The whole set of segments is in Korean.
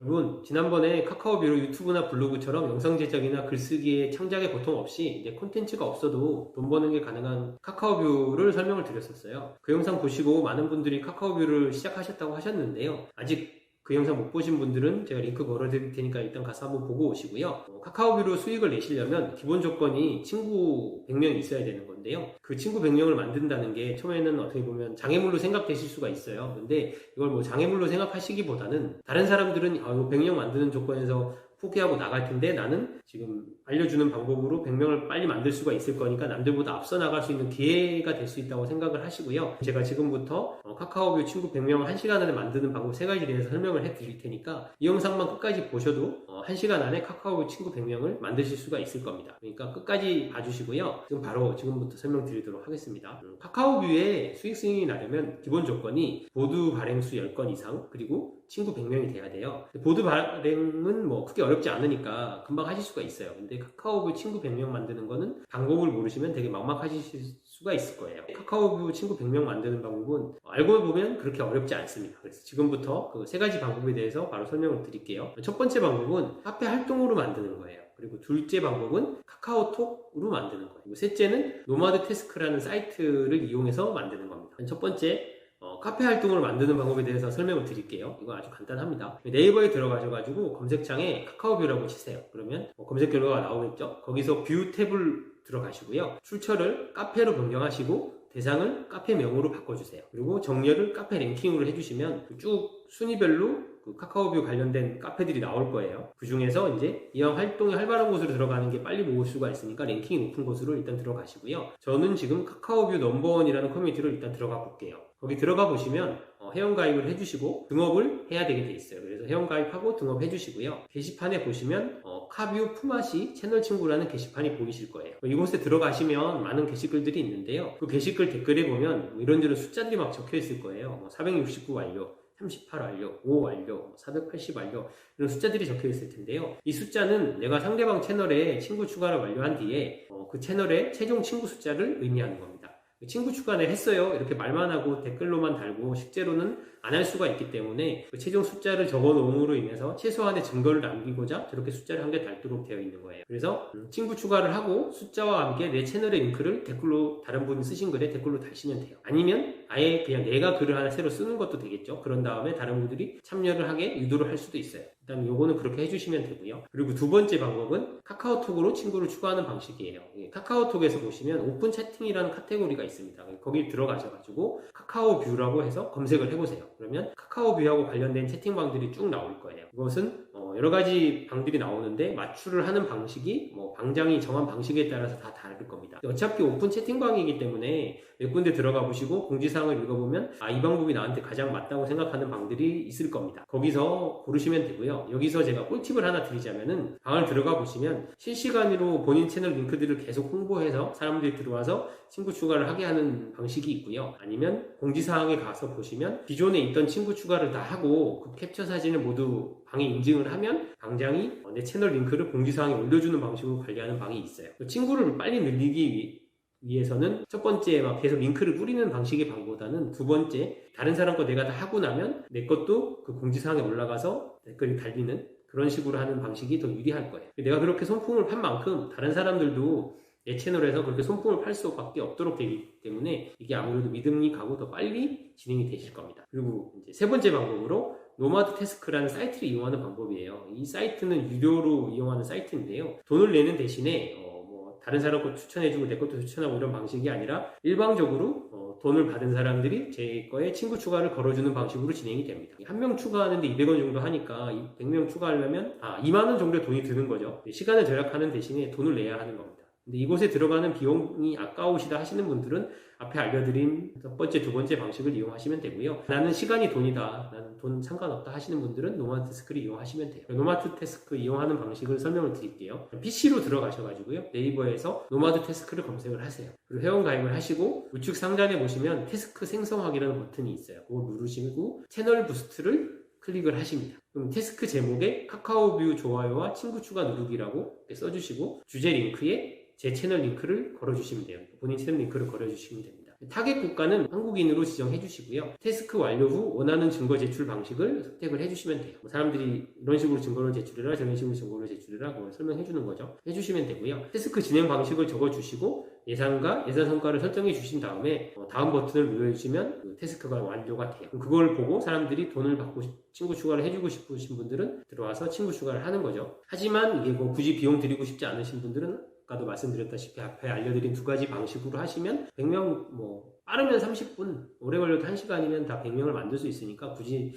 여러분 지난번에 카카오뷰로 유튜브나 블로그처럼 영상 제작이나 글쓰기에 창작에 고통 없이 이제 콘텐츠가 없어도 돈 버는 게 가능한 카카오 뷰를 설명을 드렸었어요. 그 영상 보시고 많은 분들이 카카오 뷰를 시작하셨다고 하셨는데요. 아직 그 영상 못 보신 분들은 제가 링크 걸어드릴 테니까 일단 가서 한번 보고 오시고요. 어, 카카오 뷰로 수익을 내시려면 기본 조건이 친구 100명이 있어야 되는 건데요. 그 친구 100명을 만든다는 게 처음에는 어떻게 보면 장애물로 생각되실 수가 있어요. 근데 이걸 뭐 장애물로 생각하시기보다는 다른 사람들은 아, 이 100명 만드는 조건에서 포기하고 나갈 텐데 나는 지금 알려주는 방법으로 100명을 빨리 만들 수가 있을 거니까 남들보다 앞서 나갈 수 있는 기회가 될 수 있다고 생각을 하시고요. 제가 지금부터 어, 카카오뷰 친구 100명을 1시간 안에 만드는 방법 3가지에 대해서 설명을 해 드릴 테니까 이 영상만 끝까지 보셔도 어, 1시간 안에 카카오뷰 친구 100명을 만드실 수가 있을 겁니다. 그러니까 끝까지 봐주시고요. 지금 바로 지금부터 설명드리도록 하겠습니다. 음, 카카오뷰에 수익 승인이 나려면 기본 조건이 보드 발행 수 10건 이상 그리고 친구 100명이 돼야 돼요. 보드 발행은 뭐 크게 어렵지 않으니까 금방 하실 수가 있어요. 근데 카카오뷰 친구 100명 만드는 거는 방법을 모르시면 되게 막막하실 수가 있을 거예요. 카카오뷰 친구 100명 만드는 방법은 알고 보면 그렇게 어렵지 않습니다. 그래서 지금부터 그 세 가지 방법에 대해서 바로 설명을 드릴게요. 첫 번째 방법은 카페 활동으로 만드는 거예요. 그리고 둘째 방법은 카카오톡으로 만드는 거예요. 그리고 셋째는 노마드 테스크라는 사이트를 이용해서 만드는 겁니다. 첫 번째 어, 카페 활동을 만드는 방법에 대해서 설명을 드릴게요. 이거 아주 간단합니다. 네이버에 들어가셔가지고 검색창에 카카오뷰라고 치세요. 그러면 어, 검색 결과가 나오겠죠? 거기서 뷰 탭을 들어가시고요. 출처를 카페로 변경하시고 대상을 카페명으로 바꿔주세요. 그리고 정렬을 카페 랭킹으로 해주시면 쭉 순위별로 그 카카오뷰 관련된 카페들이 나올 거예요. 그 중에서 이제 이왕 활동이 활발한 곳으로 들어가는 게 빨리 모을 수가 있으니까 랭킹이 높은 곳으로 일단 들어가시고요. 저는 지금 카카오뷰 넘버원이라는 커뮤니티로 일단 들어가 볼게요. 거기 들어가 보시면 어, 회원가입을 해주시고 등업을 해야 되게 돼 있어요. 그래서 회원가입하고 등업해 주시고요. 게시판에 보시면 어, 카뷰 품앗이 채널 친구라는 게시판이 보이실 거예요. 이곳에 들어가시면 많은 게시글들이 있는데요. 그 게시글 댓글에 보면 뭐 이런저런 숫자들이 막 적혀 있을 거예요. 뭐 469 완료, 38 완료, 5 완료, 480 완료 이런 숫자들이 적혀 있을 텐데요. 이 숫자는 내가 상대방 채널에 친구 추가를 완료한 뒤에 어, 그 채널의 최종 친구 숫자를 의미하는 겁니다. 친구 추가를 했어요. 이렇게 말만 하고 댓글로만 달고 실제로는 안 할 수가 있기 때문에 그 최종 숫자를 적어 놓음으로 인해서 최소한의 증거를 남기고자 저렇게 숫자를 한 개 달도록 되어 있는 거예요. 그래서 음, 친구 추가를 하고 숫자와 함께 내 채널의 링크를 댓글로 다른 분이 쓰신 글에 댓글로 달시면 돼요. 아니면 아예 그냥 내가 글을 하나 새로 쓰는 것도 되겠죠. 그런 다음에 다른 분들이 참여를 하게 유도를 할 수도 있어요. 일단 요거는 그렇게 해주시면 되고요. 그리고 두 번째 방법은 카카오톡으로 친구를 추가하는 방식이에요. 카카오톡에서 보시면 오픈 채팅이라는 카테고리가 있습니다. 거기 들어가셔가지고 카카오 뷰라고 해서 검색을 해보세요. 그러면 카카오 뷰하고 관련된 채팅방들이 쭉 나올 거예요. 이것은 어, 여러 가지 방들이 나오는데 맞출을 하는 방식이 뭐 방장이 정한 방식에 따라서 다 다를 겁니다. 어차피 오픈 채팅방이기 때문에 몇 군데 들어가 보시고 공지사항을 읽어보면 아 이 방법이 나한테 가장 맞다고 생각하는 방들이 있을 겁니다. 거기서 고르시면 되고요. 여기서 제가 꿀팁을 하나 드리자면은 방을 들어가 보시면 실시간으로 본인 채널 링크들을 계속 홍보해서 사람들이 들어와서 친구 추가를 하게 하는 방식이 있고요. 아니면 공지사항에 가서 보시면 기존에 있던 친구 추가를 다 하고 그 캡처 사진을 모두 방에 인증을 하면 방장이 내 채널 링크를 공지사항에 올려주는 방식으로 관리하는 방이 있어요. 친구를 빨리 늘리기 위해서는 첫 번째 막 계속 링크를 뿌리는 방식의 방보다는 두 번째 다른 사람 거 내가 다 하고 나면 내 것도 그 공지사항에 올라가서 댓글이 달리는 그런 식으로 하는 방식이 더 유리할 거예요. 내가 그렇게 손품을 판 만큼 다른 사람들도 내 채널에서 그렇게 손품을 팔 수밖에 없도록 되기 때문에 이게 아무래도 믿음이 가고 더 빨리 진행이 되실 겁니다. 그리고 이제 세 번째 방법으로 노마드 테스크라는 사이트를 이용하는 방법이에요. 이 사이트는 유료로 이용하는 사이트인데요. 돈을 내는 대신에 어, 뭐 다른 사람 것 추천해주고 내 것도 추천하고 이런 방식이 아니라 일방적으로 어, 돈을 받은 사람들이 제 거에 친구 추가를 걸어주는 방식으로 진행이 됩니다. 한 명 추가하는데 200원 정도 하니까 100명 추가하려면 아 2만 원 정도의 돈이 드는 거죠. 시간을 절약하는 대신에 돈을 내야 하는 겁니다. 근데 이곳에 들어가는 비용이 아까우시다 하시는 분들은 앞에 알려드린 첫 번째, 두 번째 방식을 이용하시면 되고요. 나는 시간이 돈이다. 나는 돈 상관없다 하시는 분들은 노마드 테스크를 이용하시면 돼요. 노마드 테스크 이용하는 방식을 설명을 드릴게요. PC로 들어가셔가지고요. 네이버에서 노마드 테스크를 검색을 하세요. 그리고 회원 가입을 하시고 우측 상단에 보시면 테스크 생성하기라는 버튼이 있어요. 그걸 누르시고 채널 부스트를 클릭을 하십니다. 그럼 태스크 제목에 카카오뷰 좋아요와 친구 추가 누르기라고 써주시고 주제 링크에 제 채널 링크를 걸어주시면 돼요. 본인 채널 링크를 걸어주시면 됩니다. 타겟 국가는 한국인으로 지정해 주시고요. 태스크 완료 후 원하는 증거 제출 방식을 선택을 해 주시면 돼요. 뭐 사람들이 이런 식으로 증거를 제출해라, 저런 식으로 증거를 제출해라, 그걸 설명해 주는 거죠. 해 주시면 되고요. 태스크 진행 방식을 적어 주시고 예산과 예산 성과를 설정해 주신 다음에 어, 다음 버튼을 누르해 주시면 그 태스크가 완료가 돼요. 그걸 보고 사람들이 돈을 받고 싶- 친구 추가를 해주고 싶으신 분들은 들어와서 친구 추가를 하는 거죠. 하지만 이게 뭐 굳이 비용 드리고 싶지 않으신 분들은 아까도 말씀드렸다시피 앞에 알려드린 두 가지 방식으로 하시면 100명 뭐 빠르면 30분 오래 걸려도 1시간이면 다 100명을 만들 수 있으니까 굳이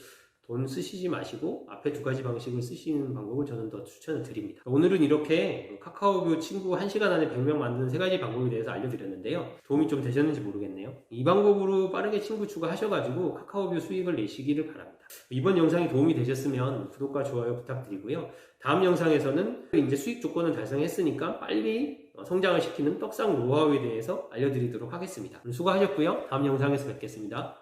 돈 쓰시지 마시고 앞에 두 가지 방식을 쓰시는 방법을 저는 더 추천을 드립니다. 오늘은 이렇게 카카오뷰 친구 1시간 안에 100명 만드는 세 가지 방법에 대해서 알려드렸는데요. 도움이 좀 되셨는지 모르겠네요. 이 방법으로 빠르게 친구 추가하셔가지고 카카오뷰 수익을 내시기를 바랍니다. 이번 영상이 도움이 되셨으면 구독과 좋아요 부탁드리고요. 다음 영상에서는 이제 수익 조건을 달성했으니까 빨리 어, 성장을 시키는 떡상 노하우에 대해서 알려드리도록 하겠습니다. 수고하셨고요. 다음 영상에서 뵙겠습니다.